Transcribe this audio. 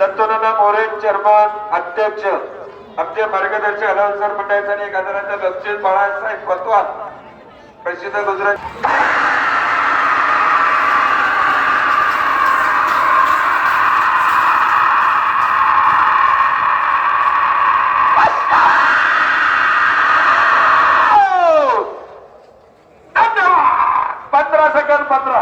दत्तनाना More chairman अध्यक्ष आमचे मार्गदर्शक अनाउन्सर मंडळाचे आणि एक आदरांच्या लक्षित बाळासाहेब पतवार प्रसिद्ध गुजरात ಸೆಕೆಂಡ್ ಪತ್ರ